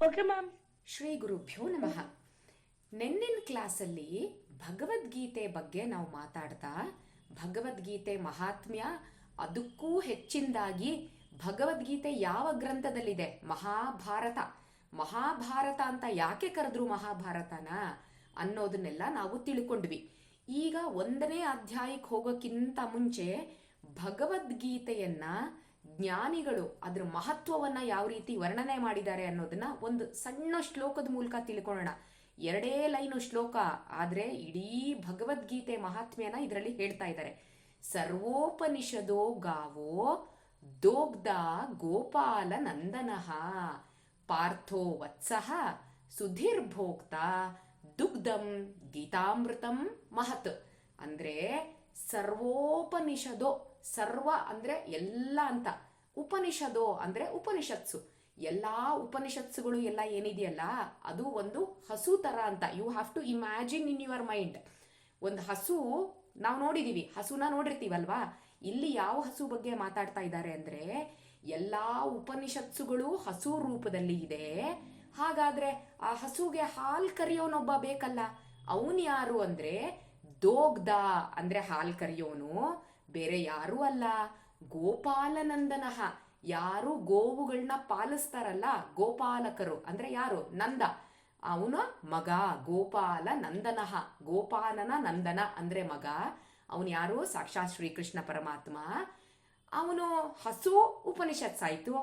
Okay ma'am Shri ಗುರುಭ್ಯೋ ನಮಃ. ನಿನ್ನಿನ ಕ್ಲಾಸಲ್ಲಿ ಭಗವದ್ಗೀತೆ ಬಗ್ಗೆ ನಾವು ಮಾತಾಡ್ತಾ, ಭಗವದ್ಗೀತೆ ಮಹಾತ್ಮ್ಯ ಅದಕ್ಕೂ ಹೆಚ್ಚಿನದಾಗಿ ಭಗವದ್ಗೀತೆ ಯಾವ ಗ್ರಂಥದಲ್ಲಿದೆ? ಮಹಾಭಾರತ. ಮಹಾಭಾರತ ಅಂತ ಯಾಕೆ ಕರೆದ್ರು ಮಹಾಭಾರತನ ಅನ್ನೋದನ್ನೆಲ್ಲ ನಾವು ತಿಳ್ಕೊಂಡ್ವಿ. ಈಗ ಒಂದನೇ ಅಧ್ಯಾಯಕ್ಕೆ ಹೋಗೋಕ್ಕಿಂತ ಮುಂಚೆ ಭಗವದ್ಗೀತೆಯನ್ನ ಜ್ಞಾನಿಗಳು ಅದ್ರ ಮಹತ್ವವನ್ನ ಯಾವ ರೀತಿ ವರ್ಣನೆ ಮಾಡಿದ್ದಾರೆ ಅನ್ನೋದನ್ನ ಒಂದು ಸಣ್ಣ ಶ್ಲೋಕದ ಮೂಲಕ ತಿಳ್ಕೊಳ್ಳೋಣ. ಎರಡೇ ಲೈನು ಶ್ಲೋಕ, ಆದ್ರೆ ಇಡೀ ಭಗವದ್ಗೀತೆ ಮಹಾತ್ಮ್ಯನ ಇದರಲ್ಲಿ ಹೇಳ್ತಾ ಇದ್ದಾರೆ. ಸರ್ವೋಪನಿಷದೋ ಗಾವೋ ದೋಗ್ಧ ಗೋಪಾಲ ನಂದನಃ ಪಾರ್ಥೋ ವತ್ಸಃ ಸುಧೀರ್ಭೋಕ್ತ ದುಗ್ಧಂ ಗೀತಾಮೃತಂ ಮಹತ್. ಅಂದ್ರೆ ಸರ್ವೋಪನಿಷದೋ, ಸರ್ವ ಅಂದ್ರೆ ಎಲ್ಲ ಅಂತ. ಉಪನಿಷದೋ ಅಂದ್ರೆ ಉಪನಿಷತ್ಸು. ಎಲ್ಲ ಉಪನಿಷತ್ಸುಗಳು ಎಲ್ಲ ಏನಿದೆಯಲ್ಲ, ಅದು ಒಂದು ಹಸು ತರ ಅಂತ. You have to imagine in your mind ಒಂದು ಹಸು, ನಾವು ನೋಡಿದೀವಿ, ಹಸುನ ನೋಡಿರ್ತೀವಲ್ವಾ? ಇಲ್ಲಿ ಯಾವ ಹಸು ಬಗ್ಗೆ ಮಾತಾಡ್ತಾ ಇದ್ದಾರೆ ಅಂದ್ರೆ, ಎಲ್ಲಾ ಉಪನಿಷತ್ಸುಗಳು ಹಸು ರೂಪದಲ್ಲಿ ಇದೆ. ಹಾಗಾದ್ರೆ ಆ ಹಸುಗೆ ಹಾಲ್ ಕರಿಯೋನೊಬ್ಬ ಬೇಕಲ್ಲ? ಅವನು ಯಾರು ಅಂದ್ರೆ, ದೋಗ್ದ ಅಂದ್ರೆ ಹಾಲ್ ಕರಿಯೋನು. ಬೇರೆ ಯಾರೂ ಅಲ್ಲ. ಗೋಪಾಲನಂದನಃ ಯಾರು ಗೋವುಗಳನ್ನ ಪಾಲಿಸ್ತಾರಲ್ಲ, ಗೋಪಾಲಕರು. ಅಂದ್ರೆ ಯಾರು? ನಂದ. ಅವನ ಮಗ ಗೋಪಾಲ ನಂದನಃ ಗೋಪಾಲನ ನಂದನ ಅಂದ್ರೆ ಮಗ. ಅವನು ಯಾರು? ಸಾಕ್ಷಾತ್ ಶ್ರೀಕೃಷ್ಣ ಪರಮಾತ್ಮ. ಅವನು ಹಸು ಉಪನಿಷತ್ ಸಾಯ್ತು.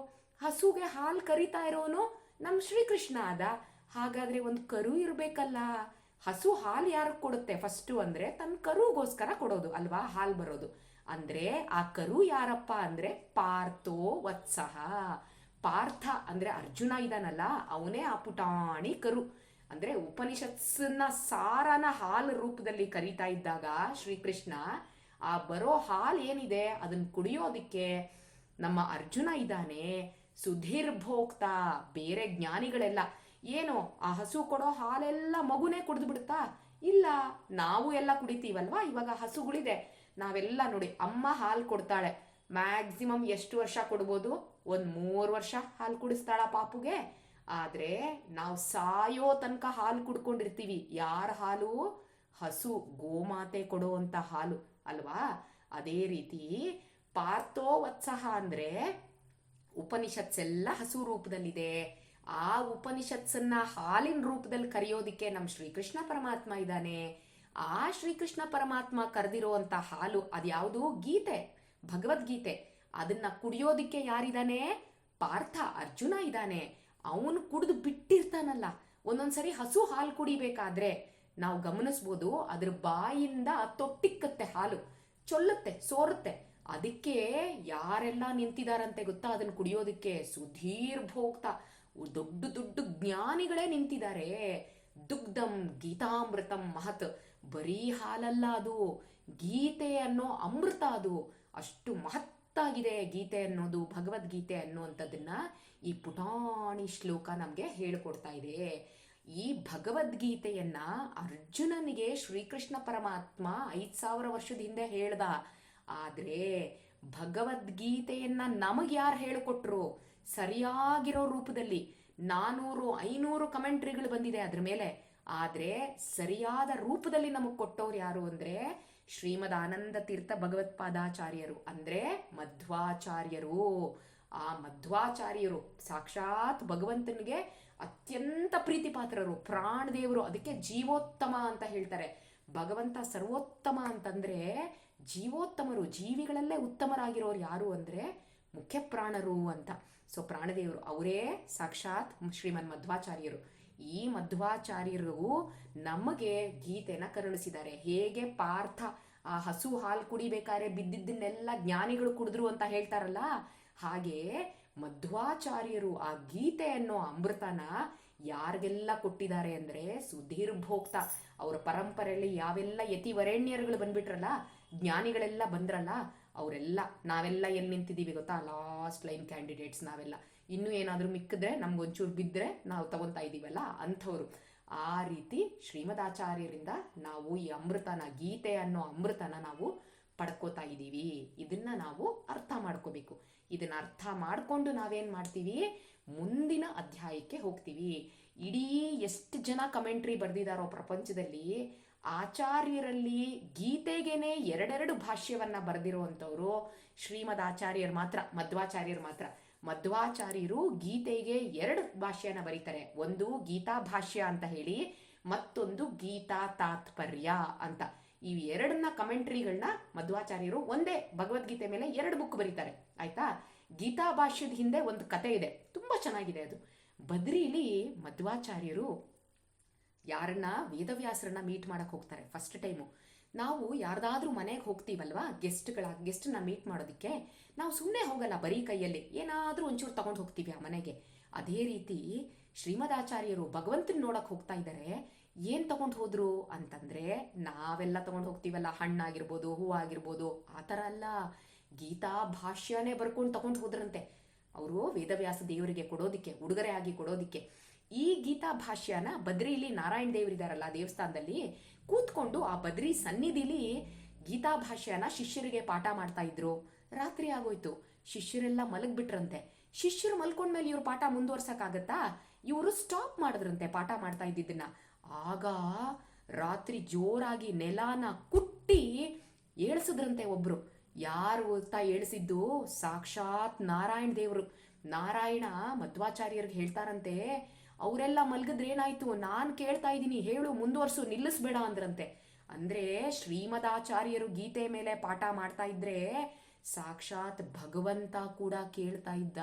ಹಸುಗೆ ಹಾಲು ಕರಿತಾ ಇರೋನು ನಮ್ಮ ಶ್ರೀಕೃಷ್ಣ ಆದ. ಹಾಗಾದ್ರೆ ಒಂದು ಕರು ಇರಬೇಕಲ್ಲ. ಹಸು ಹಾಲು ಯಾರು ಕೊಡುತ್ತೆ? ಫಸ್ಟು ಅಂದ್ರೆ ತನ್ನ ಕರುಗೋಸ್ಕರ ಕೊಡೋದು ಅಲ್ವಾ? ಹಾಲು ಬರೋದು. ಅಂದ್ರೆ ಆ ಕರು ಯಾರಪ್ಪ ಅಂದ್ರೆ ಪಾರ್ಥೋ ವತ್ಸಹ ಪಾರ್ಥ ಅಂದ್ರೆ ಅರ್ಜುನ ಇದಾನಲ್ಲ, ಅವನೇ ಆ ಪುಟಾಣಿ ಕರು. ಅಂದ್ರೆ ಉಪನಿಷತ್ಸನ್ನ ಸಾರನ ಹಾಲು ರೂಪದಲ್ಲಿ ಕರೀತಾ ಇದ್ದಾಗ ಶ್ರೀಕೃಷ್ಣ, ಆ ಬರೋ ಹಾಲು ಏನಿದೆ? ಅದನ್ನ ಕುಡಿಯೋದಿಕ್ಕೆ ನಮ್ಮ ಅರ್ಜುನ ಇದ್ದಾನೆ ಸುಧೀರ್ಭೋಕ್ತ ಬೇರೆ ಜ್ಞಾನಿಗಳೆಲ್ಲ, ಏನು, ಆ ಹಸು ಕೊಡೋ ಹಾಲೆಲ್ಲ ಮಗುನೇ ಕುಡಿದು ಬಿಡುತ್ತಾ ಇಲ್ಲ, ನಾವು ಎಲ್ಲ ಕುಡಿತೀವಲ್ವಾ? ಇವಾಗ ಹಸುಗಳಿದೆ. ನಾವೆಲ್ಲ ನೋಡಿ, ಅಮ್ಮ ಹಾಲು ಕೊಡ್ತಾಳೆ. ಮ್ಯಾಕ್ಸಿಮಮ್ ಎಷ್ಟು ವರ್ಷ ಕೊಡ್ಬೋದು? ಒಂದು ಮೂರು ವರ್ಷ ಹಾಲು ಕುಡಿಸ್ತಾಳ ಪಾಪುಗೆ. ಆದ್ರೆ ನಾವು ಸಾಯೋ ತನಕ ಹಾಲು ಕುಡ್ಕೊಂಡಿರ್ತೀವಿ. ಯಾರ ಹಾಲು? ಹಸು, ಗೋಮಾತೆ ಕೊಡುವಂತ ಹಾಲು, ಅಲ್ವಾ? ಅದೇ ರೀತಿ ಪಾರ್ಥೋ ವತ್ಸಹ ಅಂದ್ರೆ ಉಪನಿಷತ್ಸೆಲ್ಲ ಹಸು ರೂಪದಲ್ಲಿದೆ. ಆ ಉಪನಿಷತ್ಸನ್ನ ಹಾಲಿನ ರೂಪದಲ್ಲಿ ಕರೆಯೋದಿಕ್ಕೆ ನಮ್ಮ ಶ್ರೀಕೃಷ್ಣ ಪರಮಾತ್ಮ ಇದ್ದಾನೆ. ಆ ಶ್ರೀಕೃಷ್ಣ ಪರಮಾತ್ಮ ಕರೆದಿರುವಂತ ಹಾಲು ಅದ್ಯಾವುದು ಗೀತೆ, ಭಗವದ್ಗೀತೆ. ಅದನ್ನ ಕುಡಿಯೋದಿಕ್ಕೆ ಯಾರಿದಾನೆ? ಪಾರ್ಥ ಅರ್ಜುನ ಇದ್ದಾನೆ ಅವನು ಕುಡಿದು ಬಿಟ್ಟಿರ್ತಾನಲ್ಲ. ಒಂದೊಂದ್ಸರಿ ಹಸು ಹಾಲು ಕುಡಿಬೇಕಾದ್ರೆ ನಾವು ಗಮನಿಸ್ಬೋದು ಅದ್ರ ಬಾಯಿಂದ ತೊಟ್ಟಿಕ್ಕತ್ತೆ ಹಾಲು. ಚೊಲ್ಲುತ್ತೆ, ಸೋರುತ್ತೆ. ಅದಕ್ಕೆ ಯಾರೆಲ್ಲ ನಿಂತಿದಾರಂತೆ ಗೊತ್ತಾ? ಅದನ್ನ ಕುಡಿಯೋದಕ್ಕೆ ಸುಧೀರ್ ಭೋಕ್ತ. ದೊಡ್ಡ ದೊಡ್ಡ ಜ್ಞಾನಿಗಳೇ ನಿಂತಿದ್ದಾರೆ ದುಗ್ಧಂ ಗೀತಾಮೃತಂ ಮಹತ್. ಬರೀ ಹಾಲಲ್ಲ ಅದು, ಗೀತೆ ಅನ್ನೋ ಅಮೃತ ಅದು. ಅಷ್ಟು ಮಹತ್ತಾಗಿದೆ ಗೀತೆ ಅನ್ನೋದು, ಭಗವದ್ಗೀತೆ ಅನ್ನುವಂಥದ್ದನ್ನ ಈ ಪುಟಾಣಿ ಶ್ಲೋಕ ನಮಗೆ ಹೇಳಿಕೊಡ್ತಾ ಇದೆ. ಈ ಭಗವದ್ಗೀತೆಯನ್ನ ಅರ್ಜುನನಿಗೆ ಶ್ರೀಕೃಷ್ಣ ಪರಮಾತ್ಮ ಐದ್ ಸಾವಿರ ವರ್ಷದ ಹಿಂದೆ ಹೇಳ್ದ. ಆದ್ರೆ ಭಗವದ್ಗೀತೆಯನ್ನ ನಮಗೆ ಯಾರು ಹೇಳಿಕೊಟ್ರು? ಸರಿಯಾಗಿರೋ ರೂಪದಲ್ಲಿ ನಾನೂರು, ಐನೂರು ಕಮೆಂಟ್ರಿಗಳು ಬಂದಿದೆ ಅದ್ರ ಮೇಲೆ. ಆದ್ರೆ ಸರಿಯಾದ ರೂಪದಲ್ಲಿ ನಮಗೆ ಕೊಟ್ಟವ್ರು ಯಾರು ಅಂದರೆ ಶ್ರೀಮದ್ ಆನಂದ ತೀರ್ಥ ಭಗವತ್ಪಾದಾಚಾರ್ಯರು. ಅಂದರೆ ಮಧ್ವಾಚಾರ್ಯರು. ಆ ಮಧ್ವಾಚಾರ್ಯರು ಸಾಕ್ಷಾತ್ ಭಗವಂತನಿಗೆ ಅತ್ಯಂತ ಪ್ರೀತಿಪಾತ್ರರು, ಪ್ರಾಣದೇವರು. ಅದಕ್ಕೆ ಜೀವೋತ್ತಮ ಅಂತ ಹೇಳ್ತಾರೆ. ಭಗವಂತ ಸರ್ವೋತ್ತಮ ಅಂತಂದ್ರೆ ಜೀವೋತ್ತಮರು, ಜೀವಿಗಳಲ್ಲೇ ಉತ್ತಮರಾಗಿರೋರು ಯಾರು ಅಂದ್ರೆ ಮುಖ್ಯ ಪ್ರಾಣರು ಅಂತ. ಸೊ ಪ್ರಾಣದೇವರು, ಅವರೇ ಸಾಕ್ಷಾತ್ ಶ್ರೀಮನ್ ಮಧ್ವಾಚಾರ್ಯರು. ಈ ಮಧ್ವಾಚಾರ್ಯರು ನಮಗೆ ಗೀತೆನ ಕರುಣಿಸಿದ್ದಾರೆ. ಹೇಗೆ ಪಾರ್ಥ ಆ ಹಸು ಹಾಲು ಕುಡಿಬೇಕಾದ್ರೆ ಬಿದ್ದಿದ್ದನ್ನೆಲ್ಲ ಜ್ಞಾನಿಗಳು ಕುಡಿದ್ರು ಅಂತ ಹೇಳ್ತಾರಲ್ಲ? ಹಾಗೆ ಮಧ್ವಾಚಾರ್ಯರು ಆ ಗೀತೆ ಅನ್ನೋ ಅಮೃತನ ಯಾರಿಗೆಲ್ಲ ಕೊಟ್ಟಿದ್ದಾರೆ ಅಂದ್ರೆ ಸುಧೀರ್ಭೋಕ್ತ ಅವರ ಪರಂಪರೆಯಲ್ಲಿ ಯಾವೆಲ್ಲ ಯತಿವರೇಣ್ಯರುಗಳು ಬಂದ್ಬಿಟ್ರಲ್ಲ, ಜ್ಞಾನಿಗಳೆಲ್ಲ ಬಂದ್ರಲ್ಲ, ಅವರೆಲ್ಲ ನಾವೆಲ್ಲ ಎಲ್ಲಿ ನಿಂತಿದ್ದೀವಿ ಗೊತ್ತಾ? ಲಾಸ್ಟ್ ಲೈನ್ ಕ್ಯಾಂಡಿಡೇಟ್ಸ್ ನಾವೆಲ್ಲ. ಇನ್ನೂ ಏನಾದರೂ ಮಿಕ್ಕಿದ್ರೆ, ನಮ್ಗೊಂಚೂರು ಬಿದ್ದರೆ ನಾವು ತಗೊಂತಾ ಇದ್ದೀವಲ್ಲ ಅಂಥವ್ರು. ಆ ರೀತಿ ಶ್ರೀಮದಾಚಾರ್ಯರಿಂದ ನಾವು ಈ ಅಮೃತನ, ಗೀತೆ ಅನ್ನೋ ಅಮೃತನ ನಾವು ಪಡ್ಕೋತಾ ಇದ್ದೀವಿ ಇದನ್ನ ನಾವು ಅರ್ಥ ಮಾಡ್ಕೋಬೇಕು. ಇದನ್ನ ಅರ್ಥ ಮಾಡಿಕೊಂಡು ನಾವೇನು ಮಾಡ್ತೀವಿ? ಮುಂದಿನ ಅಧ್ಯಾಯಕ್ಕೆ ಹೋಗ್ತೀವಿ. ಇಡೀ ಎಷ್ಟು ಜನ ಕಮೆಂಟ್ರಿ ಬರೆದಿದ್ದಾರೋ ಪ್ರಪಂಚದಲ್ಲಿ ಆಚಾರ್ಯರಲ್ಲಿ ಗೀತೆಗೇನೆ ಎರಡೆರಡು ಭಾಷ್ಯವನ್ನ ಬರೆದಿರುವಂಥವ್ರು ಶ್ರೀಮದ್ ಆಚಾರ್ಯರು ಮಾತ್ರ, ಮಧ್ವಾಚಾರ್ಯರು ಮಾತ್ರ. ಮಧ್ವಾಚಾರ್ಯರು ಗೀತೆಗೆ ಎರಡು ಭಾಷ್ಯನ ಬರೀತಾರೆ. ಒಂದು ಗೀತಾ ಭಾಷ್ಯ ಅಂತ ಹೇಳಿ, ಮತ್ತೊಂದು ಗೀತಾ ತಾತ್ಪರ್ಯ ಅಂತ. ಈ ಎರಡನ್ನ ಕಮೆಂಟ್ರಿಗಳನ್ನ ಮಧ್ವಾಚಾರ್ಯರು ಒಂದೇ ಭಗವದ್ಗೀತೆ ಮೇಲೆ ಎರಡು ಬುಕ್ ಬರೀತಾರೆ. ಆಯ್ತಾ? ಗೀತಾ ಭಾಷ್ಯದ ಹಿಂದೆ ಒಂದು ಕತೆ ಇದೆ. ತುಂಬಾ ಚೆನ್ನಾಗಿದೆ ಅದು. ಬದ್ರಿಲಿ ಮಧ್ವಾಚಾರ್ಯರು ಯಾರನ್ನ ವೇದವ್ಯಾಸರನ್ನ ಮೀಟ್ ಮಾಡಕ್ ಹೋಗ್ತಾರೆ ಫಸ್ಟ್ ಟೈಮು ನಾವು ಯಾರ್ದಾದ್ರೂ ಮನೆಗೆ ಹೋಗ್ತೀವಲ್ವಾ? ಗೆಸ್ಟ್ಗಳ ಗೆಸ್ಟ್ನ ಮೀಟ್ ಮಾಡೋದಕ್ಕೆ ನಾವು ಸುಮ್ಮನೆ ಹೋಗಲ್ಲ ಬರೀ ಕೈಯಲ್ಲಿ. ಏನಾದರೂ ಒಂಚೂರು ತಗೊಂಡು ಹೋಗ್ತೀವಿ ಆ ಮನೆಗೆ. ಅದೇ ರೀತಿ ಶ್ರೀಮದಾಚಾರ್ಯರು ಭಗವಂತನ ನೋಡಕ್ ಹೋಗ್ತಾ ಇದ್ದಾರೆ ಏನ್ ತಗೊಂಡು ಹೋದ್ರು ಅಂತಂದ್ರೆ ನಾವೆಲ್ಲ ತಗೊಂಡು ಹೋಗ್ತೀವಲ್ಲ. ಹಣ್ಣಾಗಿರ್ಬೋದು, ಹೂವಾಗಿರ್ಬೋದು. ಆ ಥರ ಅಲ್ಲ. ಗೀತಾ ಭಾಷ್ಯನೇ ಬರ್ಕೊಂಡು ತಗೊಂಡು ಹೋದ್ರಂತೆ. ಅವರು ವೇದವ್ಯಾಸ ದೇವರಿಗೆ ಕೊಡೋದಿಕ್ಕೆ ಉಡುಗೊರೆ ಆಗಿ ಕೊಡೋದಿಕ್ಕೆ. ಈ ಗೀತಾ ಭಾಷ್ಯನ ಬದ್ರಿಲಿ ನಾರಾಯಣ ದೇವರಿದಾರಲ್ಲ ದೇವಸ್ಥಾನದಲ್ಲಿ ಕೂತ್ಕೊಂಡು ಆ ಬದ್ರಿ ಸನ್ನಿಧಿಲಿ ಗೀತಾ ಭಾಷ್ಯನ ಶಿಷ್ಯರಿಗೆ ಪಾಠ ಮಾಡ್ತಾ ಇದ್ರು. ರಾತ್ರಿ ಆಗೋಯ್ತು. ಶಿಷ್ಯರೆಲ್ಲ ಮಲಗ್ಬಿಟ್ರಂತೆ. ಶಿಷ್ಯರು ಮಲ್ಕೊಂಡ್ಮೇಲೆ ಇವ್ರು ಪಾಠ ಮುಂದುವರ್ಸಕ್ಕಾಗತ್ತಾ? ಇವರು ಸ್ಟಾಪ್ ಮಾಡಿದ್ರಂತೆ ಪಾಠ ಮಾಡ್ತಾ ಇದ್ದಿದ್ದನ್ನ. ಆಗ ರಾತ್ರಿ ಜೋರಾಗಿ ನೆಲಾನ ಕುಟ್ಟಿ ಏಳ್ಸಿದ್ರಂತೆ ಒಬ್ರು. ಯಾರು ಓದ್ತಾ ಏಳ್ಸಿದ್ದು ಸಾಕ್ಷಾತ್ ನಾರಾಯಣ ದೇವರು. ನಾರಾಯಣ ಮಧ್ವಾಚಾರ್ಯರಿಗೆ ಹೇಳ್ತಾರಂತೆ ಅವರೆಲ್ಲ ಮಲಗಿದ್ರೆ ಏನಾಯ್ತು? ನಾನು ಕೇಳ್ತಾ ಇದ್ದೀನಿ, ಹೇಳು, ಮುಂದುವರ್ಸು, ನಿಲ್ಲಿಸ್ಬೇಡ ಅಂದ್ರಂತೆ. ಅಂದ್ರೆ ಶ್ರೀಮದಾಚಾರ್ಯರು ಗೀತೆ ಮೇಲೆ ಪಾಠ ಮಾಡ್ತಾ ಇದ್ರೆ ಸಾಕ್ಷಾತ್ ಭಗವಂತ ಕೂಡ ಕೇಳ್ತಾ ಇದ್ದ.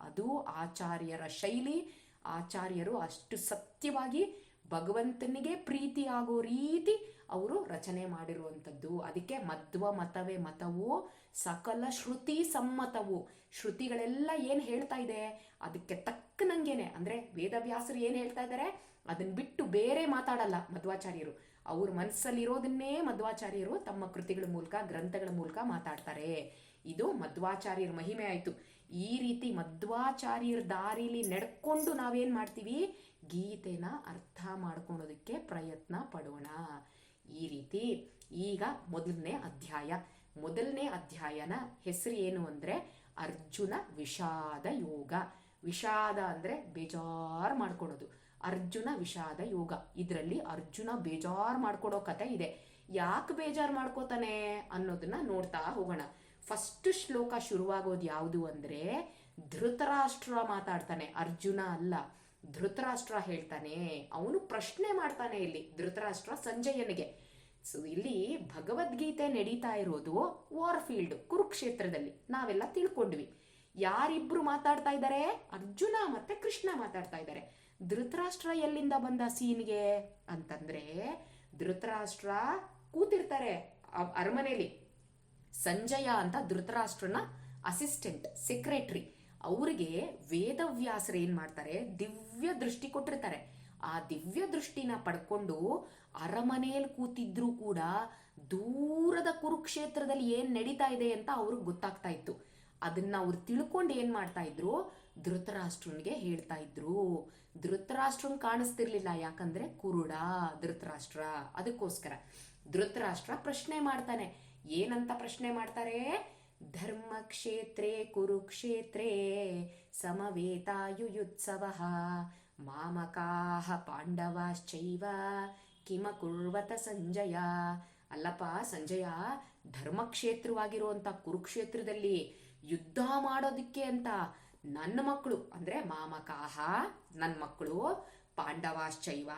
ಅದು ಆಚಾರ್ಯರ ಶೈಲಿ. ಆಚಾರ್ಯರು ಅಷ್ಟು ಸತ್ಯವಾಗಿ ಭಗವಂತನಿಗೆ ಪ್ರೀತಿ ಆಗೋ ರೀತಿ ಅವರು ರಚನೆ ಮಾಡಿರುವಂಥದ್ದು. ಅದಕ್ಕೆ ಮಧ್ವ ಮತವೇ ಮತವು, ಸಕಲ ಶ್ರುತಿ ಸಮ್ಮತವು. ಶ್ರುತಿಗಳೆಲ್ಲ ಏನು ಹೇಳ್ತಾ ಇದೆ? ಅದಕ್ಕೆ ತಕ್ಕನಂಗೆನೆ. ಅಂದ್ರೆ ವೇದವ್ಯಾಸರು ಏನು ಹೇಳ್ತಾ ಇದ್ದಾರೆ ಅದನ್ನ ಬಿಟ್ಟು ಬೇರೆ ಮಾತಾಡಲ್ಲ ಮಧ್ವಾಚಾರ್ಯರು. ಅವ್ರ ಮನಸ್ಸಲ್ಲಿರೋದನ್ನೇ ಮಧ್ವಾಚಾರ್ಯರು ತಮ್ಮ ಕೃತಿಗಳ ಮೂಲಕ, ಗ್ರಂಥಗಳ ಮೂಲಕ ಮಾತಾಡ್ತಾರೆ. ಇದು ಮಧ್ವಾಚಾರ್ಯರ ಮಹಿಮೆ ಆಯಿತು. ಈ ರೀತಿ ಮಧ್ವಾಚಾರ್ಯರ ದಾರಿಲಿ ನಡ್ಕೊಂಡು ನಾವೇನು ಮಾಡ್ತೀವಿ? ಗೀತೆನ ಅರ್ಥ ಮಾಡ್ಕೊಳೋದಕ್ಕೆ ಪ್ರಯತ್ನ ಪಡೋಣ. ಈ ರೀತಿ ಈಗ ಮೊದಲನೇ ಅಧ್ಯಾಯ. ಮೊದಲನೇ ಅಧ್ಯಾಯನ ಹೆಸರು ಏನು ಅಂದ್ರೆ ಅರ್ಜುನ ವಿಷಾದ ಯೋಗ. ವಿಷಾದ ಅಂದ್ರೆ ಬೇಜಾರ್ ಮಾಡ್ಕೊಳ್ಳೋದು ಅರ್ಜುನ ವಿಷಾದ ಯೋಗ. ಇದರಲ್ಲಿ ಅರ್ಜುನ ಬೇಜಾರ್ ಮಾಡ್ಕೊಡೋ ಕಥೆ ಇದೆ. ಯಾಕೆ ಬೇಜಾರ್ ಮಾಡ್ಕೋತಾನೆ ಅನ್ನೋದನ್ನ ನೋಡ್ತಾ ಹೋಗೋಣ. ಫಸ್ಟ್ ಶ್ಲೋಕ ಶುರುವಾಗೋದು ಯಾವುದು ಅಂದ್ರೆ, ಧೃತರಾಷ್ಟ್ರ ಮಾತಾಡ್ತಾನೆ. ಅರ್ಜುನ ಅಲ್ಲ. ಧೃತರಾಷ್ಟ್ರ ಹೇಳ್ತಾನೆ. ಅವನು ಪ್ರಶ್ನೆ ಮಾಡ್ತಾನೆ ಇಲ್ಲಿ. ಧೃತರಾಷ್ಟ್ರ ಸಂಜಯನಿಗೆ. ಸೊ ಇಲ್ಲಿ ಭಗವದ್ಗೀತೆ ನಡೀತಾ ಇರೋದು ವಾರ್ ಫೀಲ್ಡ್ ಕುರುಕ್ಷೇತ್ರದಲ್ಲಿ. ನಾವೆಲ್ಲ ತಿಳ್ಕೊಂಡ್ವಿ. ಯಾರಿಬ್ರು ಮಾತಾಡ್ತಾ ಇದ್ದಾರೆ ಅರ್ಜುನ ಮತ್ತೆ ಕೃಷ್ಣ ಮಾತಾಡ್ತಾ ಇದ್ದಾರೆ ಧೃತರಾಷ್ಟ್ರ ಎಲ್ಲಿಂದ ಬಂದ ಸೀನ್ಗೆ? ಅಂತಂದ್ರೆ, ಧೃತರಾಷ್ಟ್ರ ಕೂತಿರ್ತಾರೆ ಅರಮನೆಯಲ್ಲಿ ಸಂಜಯ ಅಂತ ಧೃತರಾಷ್ಟ್ರನ ಅಸಿಸ್ಟೆಂಟ್ ಸೆಕ್ರೆಟರಿ ಅವರಿಗೆ ವೇದವ್ಯಾಸರು ಏನ್ ಮಾಡ್ತಾರೆ? ದಿವ್ಯ ದೃಷ್ಟಿ ಕೊಟ್ಟಿರ್ತಾರೆ. ಆ ದಿವ್ಯ ದೃಷ್ಟಿನ ಪಡ್ಕೊಂಡು ಅರಮನೆಯಲ್ಲಿ ಕೂತಿದ್ರೂ ಕೂಡ ದೂರದ ಕುರುಕ್ಷೇತ್ರದಲ್ಲಿ ಏನ್ ನಡೀತಾ ಇದೆ ಅಂತ ಅವ್ರಿಗೆ ಗೊತ್ತಾಗ್ತಾ ಇತ್ತು. ಅದನ್ನ ಅವ್ರು ತಿಳ್ಕೊಂಡು ಏನ್ ಮಾಡ್ತಾ ಇದ್ರು? ಧೃತರಾಷ್ಟ್ರನಿಗೆ ಹೇಳ್ತಾ ಇದ್ರು. ಧೃತರಾಷ್ಟ್ರನ್ ಕಾಣಿಸ್ತಿರ್ಲಿಲ್ಲ, ಯಾಕಂದ್ರೆ ಕುರುಡ, ಧೃತರಾಷ್ಟ್ರ. ಅದಕ್ಕೋಸ್ಕರ ಧೃತರಾಷ್ಟ್ರ ಪ್ರಶ್ನೆ ಮಾಡ್ತಾನೆ. ಏನಂತ ಪ್ರಶ್ನೆ ಮಾಡ್ತಾರೆ? ಧರ್ಮಕ್ಷೇತ್ರೇ ಕುರುಕ್ಷೇತ್ರೇ ಸಮವೇತಾಯುಯುತ್ಸವ ಮಾಮಕಾಹ ಪಾಂಡವಾಶ್ಚೈವ ಕಿಮ ಕುರ್ವತ ಸಂಜಯ. ಅಲ್ಲಪ್ಪ, ಸಂಜಯ, ಧರ್ಮಕ್ಷೇತ್ರವಾಗಿರುವಂತ ಕುರುಕ್ಷೇತ್ರದಲ್ಲಿ ಯುದ್ಧ ಮಾಡೋದಿಕ್ಕೆ ಅಂತ ನನ್ನ ಮಕ್ಕಳು, ಅಂದ್ರೆ ಮಾಮಕಾಹ ನನ್ನ ಮಕ್ಕಳು, ಪಾಂಡವಾಶ್ಚೈವ,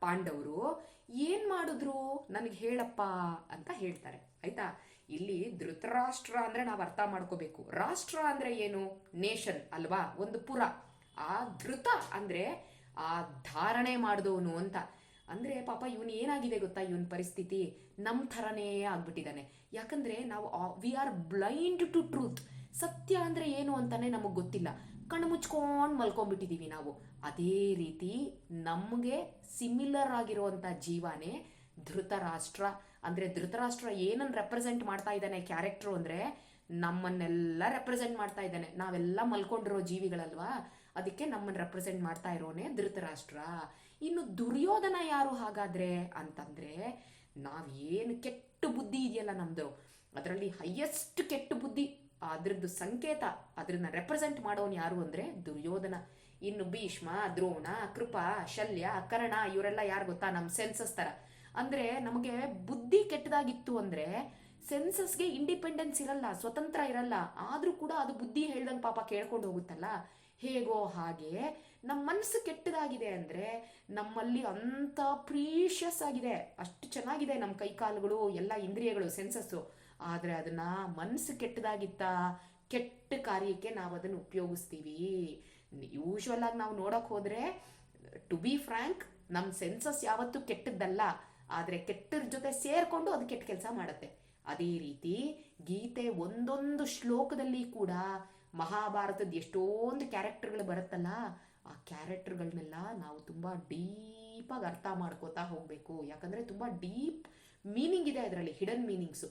ಪಾಂಡವರು ಏನ್ ಮಾಡಿದ್ರು ನನಗೆ ಹೇಳಪ್ಪ ಅಂತ ಹೇಳ್ತಾರೆ. ಆಯ್ತಾ? ಇಲ್ಲಿ ಧೃತರಾಷ್ಟ್ರ ಅಂದ್ರೆ ನಾವು ಅರ್ಥ ಮಾಡ್ಕೋಬೇಕು. ರಾಷ್ಟ್ರ ಅಂದ್ರೆ ಏನು? ನೇಷನ್ ಅಲ್ವಾ? ಒಂದು ಪುರ. ಆ ಧೃತ ಅಂದ್ರೆ ಆ ಧಾರಣೆ ಮಾಡಿದವನು ಅಂತ. ಅಂದ್ರೆ ಪಾಪ ಇವನು ಏನಾಗಿದೆ ಗೊತ್ತಾ ಇವನ್ ಪರಿಸ್ಥಿತಿ? ನಮ್ಮ ಥರನೇ ಆಗ್ಬಿಟ್ಟಿದ್ದಾನೆ. ಯಾಕಂದ್ರೆ ನಾವು we are blind to truth ಸತ್ಯ ಅಂದ್ರೆ ಏನು ಅಂತಾನೆ ನಮಗೆ ಗೊತ್ತಿಲ್ಲ. ಕಣ್ಣು ಮುಚ್ಕೊಂಡು ಮಲ್ಕೊಂಡ್ಬಿಟ್ಟಿದ್ದೀವಿ ನಾವು. ಅದೇ ರೀತಿ ನಮಗೆ ಸಿಮಿಲರ್ ಆಗಿರುವಂತ ಜೀವನೇ ಧೃತರಾಷ್ಟ್ರ. ಅಂದ್ರೆ ಧೃತರಾಷ್ಟ್ರ ಏನನ್ನ ರೆಪ್ರೆಸೆಂಟ್ ಮಾಡ್ತಾ ಇದ್ದಾನೆ ಕ್ಯಾರೆಕ್ಟ್ರು ಅಂದ್ರೆ ನಮ್ಮನ್ನೆಲ್ಲ ರೆಪ್ರೆಸೆಂಟ್ ಮಾಡ್ತಾ ಇದ್ದಾನೆ. ನಾವೆಲ್ಲ ಮಲ್ಕೊಂಡಿರೋ ಜೀವಿಗಳಲ್ವಾ? ಅದಕ್ಕೆ ನಮ್ಮನ್ನ ರೆಪ್ರೆಸೆಂಟ್ ಮಾಡ್ತಾ ಇರೋನೆ ಧೃತರಾಷ್ಟ್ರ. ಇನ್ನು ದುರ್ಯೋಧನ ಯಾರು ಹಾಗಾದ್ರೆ ಅಂತಂದ್ರೆ ಏನು ಕೆಟ್ಟ ಬುದ್ಧಿ ಇದೆಯಲ್ಲ ನಮ್ದು. ಅದರಲ್ಲಿ ಹೈಯೆಸ್ಟ್ ಕೆಟ್ಟ ಬುದ್ಧಿ, ಅದ್ರದ್ದು ಸಂಕೇತ ಅದನ್ನ ರೆಪ್ರೆಸೆಂಟ್ ಮಾಡೋನು ಯಾರು ಅಂದ್ರೆ ದುರ್ಯೋಧನ. ಇನ್ನು ಭೀಷ್ಮ, ದ್ರೋಣ, ಕೃಪಾ, ಶಲ್ಯ, ಕರ್ಣ ಇವರೆಲ್ಲ ಯಾರು ಗೊತ್ತಾ? ನಮ್ಮ ಸೆನ್ಸಸ್ ತರ. ಅಂದ್ರೆ ನಮಗೆ ಬುದ್ಧಿ ಕೆಟ್ಟದಾಗಿತ್ತು ಅಂದ್ರೆ ಸೆನ್ಸಸ್ಗೆ ಇಂಡಿಪೆಂಡೆನ್ಸ್ ಇರಲ್ಲ, ಸ್ವತಂತ್ರ ಇರಲ್ಲ. ಆದ್ರೂ ಕೂಡ ಅದು ಬುದ್ಧಿ ಹೇಳ್ದಂಗೆ ಪಾಪ ಕೇಳ್ಕೊಂಡು ಹೋಗುತ್ತಲ್ಲ. ಹೇಗೋ ಹಾಗೆ ನಮ್ಮ ಮನಸ್ಸು ಕೆಟ್ಟದಾಗಿದೆ ಅಂದರೆ ನಮ್ಮಲ್ಲಿ ಅಂತ ಪ್ರೀಷಿಯಸ್ ಆಗಿದೆ. ಅಷ್ಟು ಚೆನ್ನಾಗಿದೆ ನಮ್ಮ ಕೈಕಾಲುಗಳು ಎಲ್ಲ ಇಂದ್ರಿಯಗಳು ಸೆನ್ಸಸ್ಸು ಆದರೆ ಅದನ್ನು ಮನಸ್ಸು ಕೆಟ್ಟದಾಗಿತ್ತ? ಕೆಟ್ಟ ಕಾರ್ಯಕ್ಕೆ ನಾವು ಅದನ್ನು ಉಪಯೋಗಿಸ್ತೀವಿ. ಯೂಶುವಲ್ ಆಗಿ ನಾವು ನೋಡಕ್ ಹೋದ್ರೆ ಟು ಬಿ ಫ್ರ್ಯಾಂಕ್ ನಮ್ಮ ಸೆನ್ಸಸ್ ಯಾವತ್ತೂ ಕೆಟ್ಟದ್ದಲ್ಲ. ಆದರೆ ಕೆಟ್ಟರ ಜೊತೆ ಸೇರ್ಕೊಂಡು ಅದು ಕೆಟ್ಟ ಕೆಲಸ ಮಾಡುತ್ತೆ. ಅದೇ ರೀತಿ ಗೀತೆ ಒಂದೊಂದು ಶ್ಲೋಕದಲ್ಲಿ ಕೂಡ ಮಹಾಭಾರತದ ಎಷ್ಟೊಂದು ಕ್ಯಾರೆಕ್ಟರ್ಗಳು ಬರುತ್ತಲ್ಲ, ಆ ಕ್ಯಾರೆಕ್ಟರ್ಗಳನ್ನೆಲ್ಲ ನಾವು ತುಂಬ ಡೀಪಾಗಿ ಅರ್ಥ ಮಾಡ್ಕೋತಾ ಹೋಗಬೇಕು. ಯಾಕಂದರೆ ತುಂಬ ಡೀಪ್ ಮೀನಿಂಗ್ ಇದೆ ಅದರಲ್ಲಿ ಹಿಡನ್ ಮೀನಿಂಗ್ಸು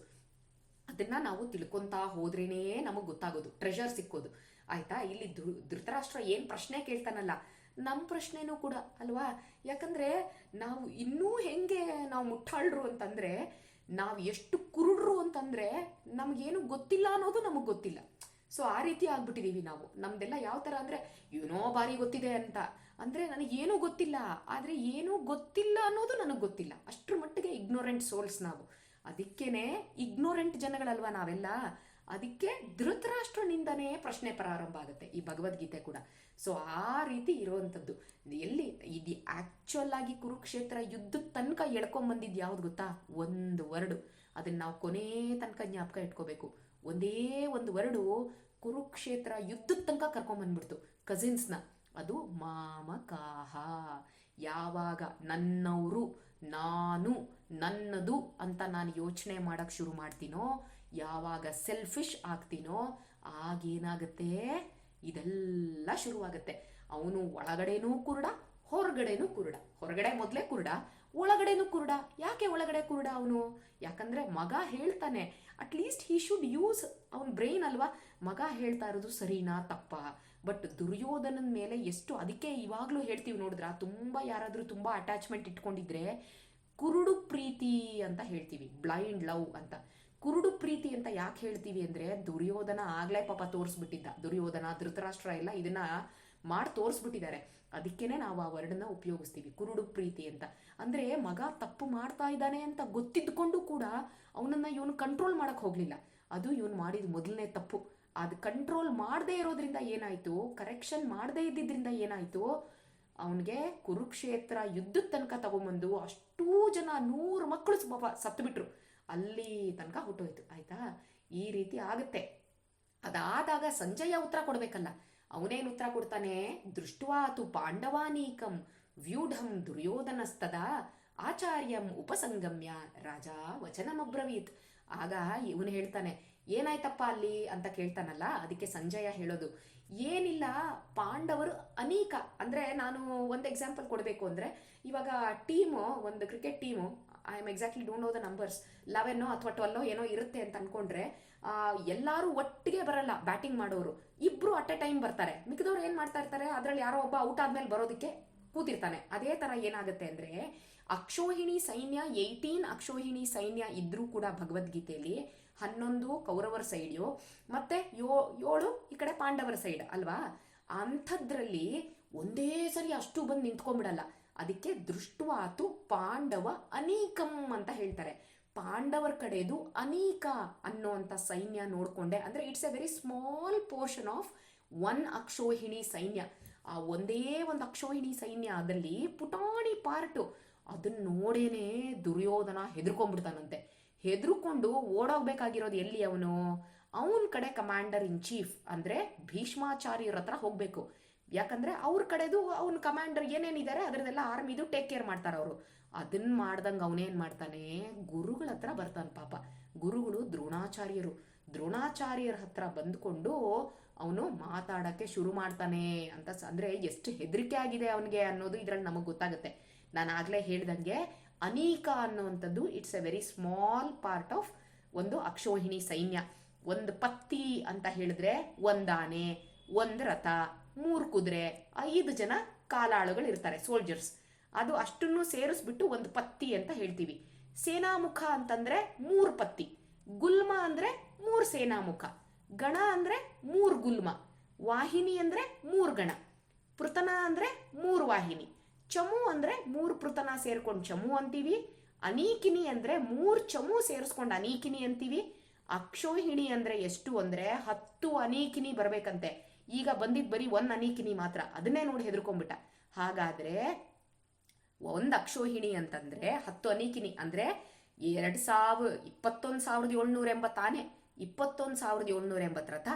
ಅದನ್ನ ನಾವು ತಿಳ್ಕೊತಾ ಹೋದ್ರೇನೇ ನಮಗೆ ಗೊತ್ತಾಗೋದು ಟ್ರೆಷರ್ ಸಿಕ್ಕೋದು. ಆಯ್ತಾ? ಇಲ್ಲಿ ಧೃತರಾಷ್ಟ್ರ ಏನು ಪ್ರಶ್ನೆ ಕೇಳ್ತಾನಲ್ಲ ನಮ್ಮ ಪ್ರಶ್ನೆನೂ ಕೂಡ ಅಲ್ವಾ? ಯಾಕಂದ್ರೆ ನಾವು ಇನ್ನೂ ಹೆಂಗೆ ನಾವು ಮುಟ್ಟಾಳ್ರು ಅಂತಂದ್ರೆ, ನಾವು ಎಷ್ಟು ಕುರುಡ್ರು ಅಂತಂದ್ರೆ ನಮಗೇನು ಗೊತ್ತಿಲ್ಲ ಅನ್ನೋದು ನಮಗೆ ಗೊತ್ತಿಲ್ಲ. ಸೊ ಆ ರೀತಿ ಆಗ್ಬಿಟ್ಟಿದೀವಿ ನಾವು. ನಮ್ದೆಲ್ಲ ಯಾವ ಥರ ಅಂದರೆ ಏನೋ ಬಾರಿ ಗೊತ್ತಿದೆ ಅಂತ. ಅಂದರೆ ನನಗೇನೂ ಗೊತ್ತಿಲ್ಲ. ಆದರೆ ಏನೂ ಗೊತ್ತಿಲ್ಲ ಅನ್ನೋದು ನನಗೆ ಗೊತ್ತಿಲ್ಲ. ಅಷ್ಟರ ಮಟ್ಟಿಗೆ ಇಗ್ನೋರೆಂಟ್ ಸೋಲ್ಸ್ ನಾವು. ಅದಕ್ಕೇನೆ ಇಗ್ನೋರೆಂಟ್ ಜನಗಳಲ್ವಾ ನಾವೆಲ್ಲ? ಅದಕ್ಕೆ ಧೃತರಾಷ್ಟ್ರನಿಂದನೇ ಪ್ರಶ್ನೆ ಪ್ರಾರಂಭ ಆಗುತ್ತೆ ಈ ಭಗವದ್ಗೀತೆ ಕೂಡ. ಸೊ ಆ ರೀತಿ ಇರುವಂಥದ್ದು. ಎಲ್ಲಿ ಇದು ಆ್ಯಕ್ಚುಲ್ ಆಗಿ ಕುರುಕ್ಷೇತ್ರ ಯುದ್ಧದ ತನಕ ಎಳ್ಕೊಂಬಂದಿದ್ದು ಯಾವ್ದು ಗೊತ್ತಾ? ಒಂದು ವರ್ಡು. ಅದನ್ನ ನಾವು ಕೊನೆ ತನಕ ಜ್ಞಾಪಕ ಇಟ್ಕೋಬೇಕು. ಒಂದೇ ಒಂದು ವರ್ಡು ಕುರುಕ್ಷೇತ್ರ ಯುದ್ಧದ ತನಕ ಕರ್ಕೊಂಬಂದ್ಬಿಡ್ತು ಕಸಿನ್ಸ್ನ ಅದು ಮಾಮಕಾಹ. ಯಾವಾಗ ನನ್ನವರು, ನಾನು ನನ್ನದು ಅಂತ ನಾನು ಯೋಚನೆ ಮಾಡಕ್ ಶುರು ಮಾಡ್ತೀನೋ, ಯಾವಾಗ ಸೆಲ್ಫಿಶ್ ಆಗ್ತೀನೋ, ಆಗೇನಾಗುತ್ತೆ? ಇದೆಲ್ಲ ಶುರುವಾಗುತ್ತೆ. ಅವನು ಒಳಗಡೆನೂ ಕುರುಡ, ಹೊರಗಡೆನೂ ಕುರುಡ. ಹೊರಗಡೆ ಮೊದಲೇ ಕುರುಡ. ಒಳಗಡೆನೂ ಕುರುಡ, ಯಾಕೆ ಒಳಗಡೆ ಕುರುಡ ಅವನು? ಯಾಕಂದ್ರೆ ಮಗ ಹೇಳ್ತಾನೆ at least he should use ಅವನ್ ಬ್ರೈನ್ ಅಲ್ವಾ? ಮಗ ಹೇಳ್ತಾ ಇರೋದು ಸರಿನಾ ತಪ್ಪ? ಬಟ್ ದುರ್ಯೋಧನನ ಮೇಲೆ ಎಷ್ಟು, ಅದಕ್ಕೆ ಇವಾಗಲೂ ಹೇಳ್ತೀವಿ ನೋಡಿದ್ರ, ತುಂಬ ಯಾರಾದರೂ ತುಂಬ ಅಟ್ಯಾಚ್ಮೆಂಟ್ ಇಟ್ಕೊಂಡಿದ್ರೆ ಕುರುಡು ಪ್ರೀತಿ ಅಂತ ಹೇಳ್ತೀವಿ ಬ್ಲೈಂಡ್ ಲವ್ ಅಂತ. ಕುರುಡು ಪ್ರೀತಿ ಅಂತ ಯಾಕೆ ಹೇಳ್ತೀವಿ ಅಂದ್ರೆ, ದುರ್ಯೋಧನ ಆಗ್ಲೇ ಪಾಪ ತೋರಿಸ್ಬಿಟ್ಟಿದ್ದ. ದುರ್ಯೋಧನ ಧೃತರಾಷ್ಟ್ರ ಎಲ್ಲ ಇದನ್ನ ಮಾಡಿ ತೋರಿಸ್ಬಿಟ್ಟಿದ್ದಾರೆ. ಅದಕ್ಕೇನೆ ನಾವು ಆ ವರ್ಡನ್ನ ಉಪಯೋಗಿಸ್ತೀವಿ. ಕುರುಡು ಪ್ರೀತಿ ಅಂತ. ಅಂದ್ರೆ ಮಗ ತಪ್ಪು ಮಾಡ್ತಾ ಇದ್ದಾನೆ ಅಂತ ಗೊತ್ತಿದ್ಕೊಂಡು ಕೂಡ ಅವನನ್ನ ಇವನು ಕಂಟ್ರೋಲ್ ಮಾಡಕ್ ಹೋಗ್ಲಿಲ್ಲ. ಅದು ಇವನು ಮಾಡಿದ ಮೊದಲನೇ ತಪ್ಪು. ಅದು ಕಂಟ್ರೋಲ್ ಮಾಡದೇ ಇರೋದ್ರಿಂದ ಏನಾಯ್ತು? ಕರೆಕ್ಷನ್ ಮಾಡದೇ ಇದ್ದಿದ್ರಿಂದ ಏನಾಯ್ತು? ಅವನಿಗೆ ಕುರುಕ್ಷೇತ್ರ ಯುದ್ಧದ ತನಕ ತಗೊಂಬಂದು ಅಷ್ಟೂ ಜನ ನೂರು ಮಕ್ಕಳು ಪಾಪ ಸತ್ತು ಬಿಟ್ರು ಅಲ್ಲಿ ತನಕ ಹುಟ್ಟೋಯ್ತು. ಆಯ್ತಾ? ಈ ರೀತಿ ಆಗುತ್ತೆ. ಅದಾದಾಗ ಸಂಜಯ ಉತ್ತರ ಕೊಡ್ಬೇಕಲ್ಲ. ಅವನೇನು ಉತ್ತರ ಕೊಡ್ತಾನೆ, ದೃಷ್ಟ್ವಾತು ಪಾಂಡವಾನೀಕಂ ವ್ಯೂಢಂ ದುರ್ಯೋಧನಸ್ತದ ಆಚಾರ್ಯಂ ಉಪಸಂಗಮ್ಯ, ರಾಜ ವಚನಮಬ್ರವೀತ್. ಆಗ ಇವನು ಹೇಳ್ತಾನೆ, ಏನಾಯ್ತಪ್ಪ ಅಲ್ಲಿ? ಅಂತ ಕೇಳ್ತಾನಲ್ಲ, ಅದಕ್ಕೆ ಸಂಜಯ ಹೇಳೋದು, ಏನಿಲ್ಲ, ಪಾಂಡವರು ಅನೇಕ. ಅಂದ್ರೆ ನಾನು ಒಂದು ಎಕ್ಸಾಂಪಲ್ ಕೊಡಬೇಕು ಅಂದ್ರೆ, ಇವಾಗ ಟೀಮು, ಒಂದು cricket team I am exactly don't know the numbers ಲೆವೆನ್ನೋ ಅಥವಾ ಟ್ವೆಲ್ಲೋ ಏನೋ ಇರುತ್ತೆ ಅಂತ ಅನ್ಕೊಂಡ್ರೆ ಎಲ್ಲರೂ ಒಟ್ಟಿಗೆ ಬರಲ್ಲ ಬ್ಯಾಟಿಂಗ್ ಮಾಡೋರು. ಇಬ್ರು ಅಟ್ ಎ ಟೈಮ್ ಬರ್ತಾರೆ. ಮಿಕ್ಕದವ್ರು ಏನು ಮಾಡ್ತಾ ಇರ್ತಾರೆ? ಅದರಲ್ಲಿ ಯಾರೋ ಒಬ್ಬ ಔಟ್ ಆದ್ಮೇಲೆ ಬರೋದಕ್ಕೆ ಕೂತಿರ್ತಾನೆ. ಅದೇ ತರ ಏನಾಗುತ್ತೆ ಅಂದ್ರೆ, ಅಕ್ಷೋಹಿಣಿ ಸೈನ್ಯ ಏಯ್ಟೀನ್ ಅಕ್ಷೋಹಿಣಿ ಸೈನ್ಯ ಇದ್ರೂ ಕೂಡ ಭಗವದ್ಗೀತೆಯಲ್ಲಿ ಹನ್ನೊಂದು ಕೌರವರ ಸೈಡ್ಯು, ಮತ್ತೆ ಯೋ ಏಳು ಈ ಕಡೆ ಪಾಂಡವರ ಸೈಡ್ ಅಲ್ವಾ? ಅಂಥದ್ರಲ್ಲಿ ಒಂದೇ ಸರಿ ಅಷ್ಟು ಬಂದು ನಿಂತ್ಕೊಂಡ್ಬಿಡಲ್ಲ. ಅದಕ್ಕೆ ದೃಷ್ಟವಾತು ಪಾಂಡವ ಅನೇಕಂ ಅಂತ ಹೇಳ್ತಾರೆ. ಪಾಂಡವರ ಕಡೆದು ಅನೇಕ ಅನ್ನೋಂಥ ಸೈನ್ಯ ನೋಡಿಕೊಂಡೆ. ಅಂದರೆ it's a very small portion of one ಅಕ್ಷೋಹಿಣಿ ಸೈನ್ಯ. ಆ ಒಂದೇ ಒಂದು ಅಕ್ಷೋಹಿಣಿ ಸೈನ್ಯ ಅದರಲ್ಲಿ ಪುಟಾಣಿ ಪಾರ್ಟು ಅದನ್ನ ನೋಡೇನೆ ದುರ್ಯೋಧನ ಹೆದರ್ಕೊಂಡ್ಬಿಡ್ತಾನಂತೆ. ಹೆದರ್ಕೊಂಡು ಓಡೋಗ್ಬೇಕಾಗಿರೋದು ಎಲ್ಲಿ ಅವನು? ಅವನ ಕಡೆ ಕಮಾಂಡರ್ ಇನ್ ಚೀಫ್ ಅಂದ್ರೆ ಭೀಷ್ಮಾಚಾರ್ಯರ ಹತ್ರ ಹೋಗ್ಬೇಕು. ಯಾಕಂದ್ರೆ ಅವ್ರ ಕಡೆದು ಅವ್ನ ಕಮಾಂಡರ್ ಏನೇನಿದ್ದಾರೆ ಅದರದೆಲ್ಲ ಆರ್ಮಿದು ಟೇಕ್ ಕೇರ್ ಮಾಡ್ತಾರೆ ಅವರು. ಅದನ್ನ ಮಾಡ್ದಂಗೆ ಅವನೇನ್ ಮಾಡ್ತಾನೆ? ಗುರುಗಳ ಹತ್ರ ಬರ್ತಾನೆ ಪಾಪ. ಗುರುಗಳು ದ್ರೋಣಾಚಾರ್ಯರು. ದ್ರೋಣಾಚಾರ್ಯರ ಹತ್ರ ಬಂದ್ಕೊಂಡು ಅವನು ಮಾತಾಡಕ್ಕೆ ಶುರು ಮಾಡ್ತಾನೆ ಅಂತ ಅಂದ್ರೆ ಎಷ್ಟು ಹೆದರಿಕೆ ಆಗಿದೆ ಅವನಿಗೆ ಅನ್ನೋದು ಇದ್ರಲ್ಲಿ ನಮಗೆ ಗೊತ್ತಾಗುತ್ತೆ. ನಾನು ಆಗ್ಲೇ ಹೇಳ್ದಂಗೆ ಅನೇಕ ಅನ್ನುವಂಥದ್ದು it's a very small part of ಒಂದು ಅಕ್ಷೋಹಿಣಿ ಸೈನ್ಯ. ಒಂದು ಪತ್ತಿ ಅಂತ ಹೇಳಿದ್ರೆ ಒಂದಾನೆ. ಒಂದು ರಥ, ಮೂರು ಕುದುರೆ, ಐದು ಜನ ಕಾಲಾಳುಗಳು ಇರ್ತಾರೆ ಸೋಲ್ಜರ್ಸ್ ಅದು ಅಷ್ಟನ್ನು ಸೇರಿಸ್ಬಿಟ್ಟು ಒಂದು ಪತ್ತಿ ಅಂತ ಹೇಳ್ತೀವಿ. ಸೇನಾಮುಖ ಅಂತಂದ್ರೆ ಮೂರು ಪತ್ತಿ. ಗುಲ್ಮ ಅಂದ್ರೆ ಮೂರು ಸೇನಾಮುಖ. ಗಣ ಅಂದ್ರೆ ಮೂರು ಗುಲ್ಮ. ವಾಹಿನಿ ಅಂದ್ರೆ ಮೂರು ಗಣ. ಪೃತನ ಅಂದ್ರೆ ಮೂರು ವಾಹಿನಿ. ಚಮು ಅಂದ್ರೆ ಮೂರು ಪೃತನ ಸೇರ್ಕೊಂಡು ಚಮು ಅಂತೀವಿ. ಅನೀಕಿನಿ ಅಂದ್ರೆ ಮೂರು ಚಮು ಸೇರಿಸ್ಕೊಂಡು ಅನೀಕಿನಿ ಅಂತೀವಿ. ಅಕ್ಷೋಹಿಣಿ ಅಂದ್ರೆ ಎಷ್ಟು ಅಂದ್ರೆ ಹತ್ತು ಅನೀಕಿನಿ ಬರ್ಬೇಕಂತೆ. ಈಗ ಬಂದಿದ್ದು ಬರೀ ಒಂದ್ ಅನಿಕಿನಿ ಮಾತ್ರ, ಅದನ್ನೇ ನೋಡಿ ಹೆದರ್ಕೊಂಡ್ಬಿಟ್ಟ. ಹಾಗಾದ್ರೆ ಒಂದು ಅಕ್ಷೋಹಿಣಿ ಅಂತಂದ್ರೆ ಹತ್ತು ಅನಿಕಿನಿ, ಅಂದ್ರೆ ಎರಡು ಸಾವಿರ ಇಪ್ಪತ್ತೊಂದು ಸಾವಿರದ ಏಳ್ನೂರ ಎಂಬತ್ತಾನೆ, ಇಪ್ಪತ್ತೊಂದು ಸಾವಿರದ ಏಳ್ನೂರ ಎಂಬತ್ತು ರಥ